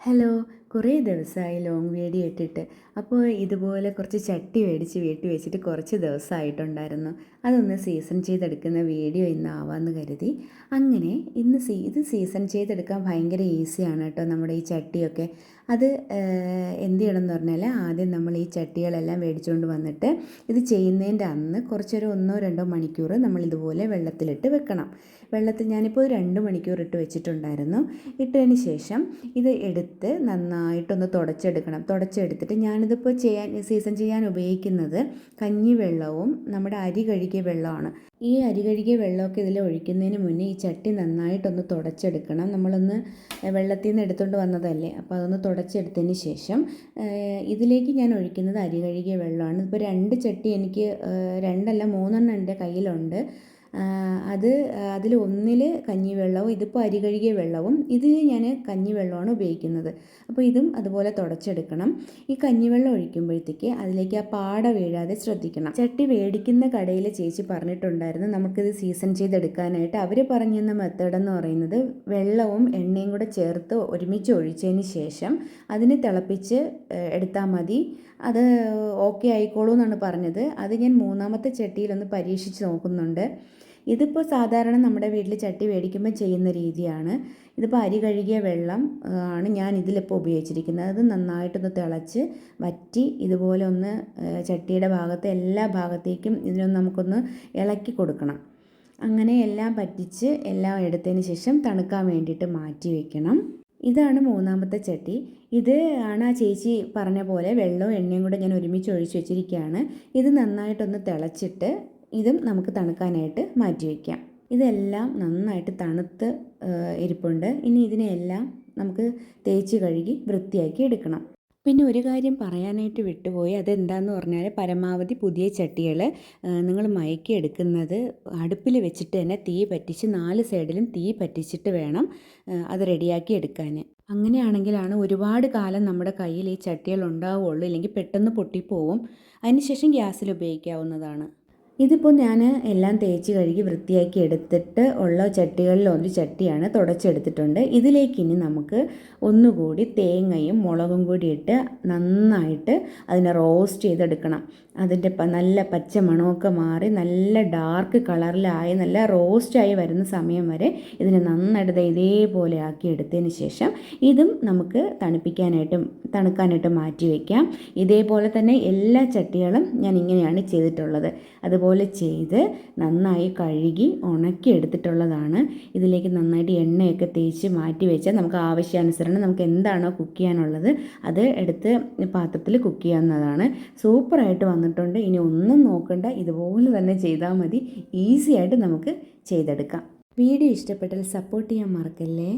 Hello കുറേ ദിവസമായി long video ഇട്ടിട്ട്. അപ്പോൾ ഇതുപോലെ കുറച്ച് ചട്ടി മേടിച്ച് വീട്ടിൽ വെച്ചിട്ട് കുറച്ച് ദിവസമായിട്ടുണ്ടായിരുന്നു. അതൊന്ന് സീസൺ ചെയ്തെടുക്കുന്ന വീഡിയോ ഇന്ന് ആവാമെന്ന് കരുതി. അങ്ങനെ ഇന്ന് സീ ഇത് സീസൺ ചെയ്തെടുക്കാൻ ഭയങ്കര ഈസിയാണ് കേട്ടോ നമ്മുടെ ഈ ചട്ടിയൊക്കെ. അത് എന്ത് ചെയ്യണം എന്ന് പറഞ്ഞാൽ ആദ്യം നമ്മൾ ഈ ചട്ടികളെല്ലാം മേടിച്ചുകൊണ്ട് വന്നിട്ട് ഇത് ചെയ്യുന്നതിന്റെ അന്ന് കുറച്ചൊരു ഒന്നോ രണ്ടോ മണിക്കൂർ നമ്മൾ ഇതുപോലെ വെള്ളത്തിലിട്ട് വെക്കണം. വെള്ളത്തിൽ ഞാനിപ്പോൾ രണ്ട് മണിക്കൂർ ഇട്ട് വെച്ചിട്ടുണ്ടായിരുന്നു. ഇട്ടതിന് ശേഷം ഇത് എടുത്ത് നന്നായിട്ടൊന്ന് തുടച്ചെടുക്കണം. തുടച്ചെടുത്തിട്ട് ഞാനിതിപ്പോൾ ചെയ്യാൻ സീസൺ ചെയ്യാൻ ഉപയോഗിക്കുന്നത് കഞ്ഞി വെള്ളവും നമ്മുടെ അരി കഴുകിയ വെള്ളമാണ്. ഈ അരി കഴുകിയ വെള്ളമൊക്കെ ഇതിൽ ഒഴിക്കുന്നതിന് മുന്നേ ഈ ചട്ടി നന്നായിട്ടൊന്ന് തുടച്ചെടുക്കണം. നമ്മളൊന്ന് വെള്ളത്തിൽ നിന്ന് എടുത്തുകൊണ്ട് വന്നതല്ലേ? അപ്പോൾ അതൊന്ന് തുടച്ചെടുത്തതിന് ശേഷം ഇതിലേക്ക് ഞാൻ ഒഴിക്കുന്നത് അരി കഴുകിയ വെള്ളമാണ്. ഇപ്പോൾ രണ്ട് ചട്ടി എനിക്ക് രണ്ടല്ല മൂന്നെണ്ണം എന്റെ കയ്യിലുണ്ട്. അത് അതിൽ ഒന്നിൽ കഞ്ഞിവെള്ളവും ഇതിപ്പോൾ അരി കഴുകിയ വെള്ളവും ഇതിൽ ഞാൻ കഞ്ഞിവെള്ളമാണ് ഉപയോഗിക്കുന്നത്. അപ്പോൾ ഇതും അതുപോലെ തുടച്ചെടുക്കണം. ഈ കഞ്ഞിവെള്ളം ഒഴിക്കുമ്പോഴത്തേക്ക് അതിലേക്ക് ആ പാട വീഴാതെ ശ്രദ്ധിക്കണം. ചട്ടി മേടിക്കുന്ന കടയിൽ ചേച്ചി പറഞ്ഞിട്ടുണ്ടായിരുന്നു നമുക്കിത് സീസൺ ചെയ്തെടുക്കാനായിട്ട്. അവർ പറഞ്ഞു മെത്തേഡ് എന്ന് പറയുന്നത് വെള്ളവും എണ്ണയും കൂടെ ചേർത്ത് ഒരുമിച്ച് ഒഴിച്ചതിന് ശേഷം അതിന് തിളപ്പിച്ച് എടുത്താൽ മതി. അത് ഓക്കെ ആയിക്കോളൂ എന്നാണ് പറഞ്ഞത്. അത് ഞാൻ മൂന്നാമത്തെ ചട്ടിയിലൊന്ന് പരീക്ഷിച്ച് നോക്കുന്നുണ്ട്. ഇതിപ്പോൾ സാധാരണ നമ്മുടെ വീട്ടിൽ ചട്ടി മേടിക്കുമ്പോൾ ചെയ്യുന്ന രീതിയാണ്. ഇതിപ്പോൾ അരി കഴുകിയ വെള്ളം ആണ് ഞാൻ ഇതിലിപ്പോൾ ഉപയോഗിച്ചിരിക്കുന്നത്. അത് നന്നായിട്ടൊന്ന് തിളച്ച് വറ്റി ഇതുപോലെ ഒന്ന് ചട്ടിയുടെ ഭാഗത്ത് എല്ലാ ഭാഗത്തേക്കും ഇതിനൊന്ന് നമുക്കൊന്ന് ഇളക്കി കൊടുക്കണം. അങ്ങനെ എല്ലാം പറ്റിച്ച് എല്ലാം എടുത്തതിന് ശേഷം തണുക്കാൻ വേണ്ടിയിട്ട് മാറ്റി വയ്ക്കണം ഇതാണ് മൂന്നാമത്തെ ചട്ടി. ഇത് ആണ് ആ ചേച്ചി പറഞ്ഞ പോലെ വെള്ളവും എണ്ണയും കൂടെ ഞാൻ ഒരുമിച്ച് ഒഴിച്ച് വെച്ചിരിക്കുകയാണ്. ഇത് നന്നായിട്ടൊന്ന് തിളച്ചിട്ട് ഇതും നമുക്ക് തണുക്കാനായിട്ട് മാറ്റി വയ്ക്കാം. ഇതെല്ലാം നന്നായിട്ട് തണുത്ത് ഇരിപ്പുണ്ട്. ഇനി ഇതിനെയെല്ലാം നമുക്ക് തേച്ച് കഴുകി വൃത്തിയാക്കി എടുക്കണം. പിന്നെ ഒരു കാര്യം പറയാനായിട്ട് വിട്ടുപോയി. അതെന്താണെന്ന് പറഞ്ഞാൽ പരമാവധി പുതിയ ചട്ടികൾ നിങ്ങൾ മയക്കി എടുക്കുന്നത് അടുപ്പിൽ വെച്ചിട്ട് തന്നെ തീ പറ്റിച്ച് നാല് സൈഡിലും തീ പറ്റിച്ചിട്ട് വേണം അത് റെഡിയാക്കി എടുക്കാൻ അങ്ങനെയാണെങ്കിലാണ് ഒരുപാട് കാലം നമ്മുടെ കയ്യിൽ ഈ ചട്ടികൾ ഉണ്ടാവുള്ളൂ ഇല്ലെങ്കിൽ പെട്ടെന്ന് പൊട്ടിപ്പോവും. അതിനുശേഷം ഗ്യാസിൽ ഉപയോഗിക്കാവുന്നതാണ്. ഇതിപ്പോൾ ഞാൻ എല്ലാം തേച്ച് കഴുകി വൃത്തിയാക്കി എടുത്തിട്ട് ഉള്ള ചട്ടികളിൽ ഒരു ചട്ടിയാണ് തുടച്ചെടുത്തിട്ടുണ്ട്. ഇതിലേക്ക് ഇനി നമുക്ക് ഒന്നുകൂടി തേങ്ങയും മുളകും കൂടി ഇട്ട് നന്നായിട്ട് അതിനെ റോസ്റ്റ് ചെയ്തെടുക്കണം. അതിന്റെ നല്ല പച്ച മണമൊക്കെ മാറി നല്ല ഡാർക്ക് കളറിലായി നല്ല റോസ്റ്റായി വരുന്ന സമയം വരെ ഇതിനെ നന്നായിട്ട് ഇതേപോലെ ആക്കി എടുത്തതിന് ശേഷം ഇതും നമുക്ക് തണുപ്പിക്കാനായിട്ടും തണുക്കാനായിട്ട് മാറ്റി വയ്ക്കാം ഇതേപോലെ തന്നെ എല്ലാ ചട്ടികളും ഞാൻ ഇങ്ങനെയാണ് ചെയ്തിട്ടുള്ളത്. അതുപോലെ ചെയ്ത് നന്നായി കഴുകി ഉണക്കി എടുത്തിട്ടുള്ളതാണ് ഇതിലേക്ക് നന്നായിട്ട് എണ്ണയൊക്കെ തേച്ച് മാറ്റി വെച്ചാൽ നമുക്ക് ആവശ്യാനുസരണം നമുക്ക് എന്താണോ കുക്ക് ചെയ്യാനുള്ളത് അത് എടുത്ത് പാത്രത്തിൽ കുക്ക് ചെയ്യാവുന്നതാണ്. സൂപ്പറായിട്ട് വന്നിട്ടുണ്ട്. ഇനി ഒന്നും നോക്കണ്ട. ഇതുപോലെ തന്നെ ചെയ്താൽ മതി. ഈസി ആയിട്ട് നമുക്ക് ചെയ്തെടുക്കാം. വീഡിയോ ഇഷ്ടപ്പെട്ടാൽ സപ്പോർട്ട് ചെയ്യാൻ മറക്കല്ലേ?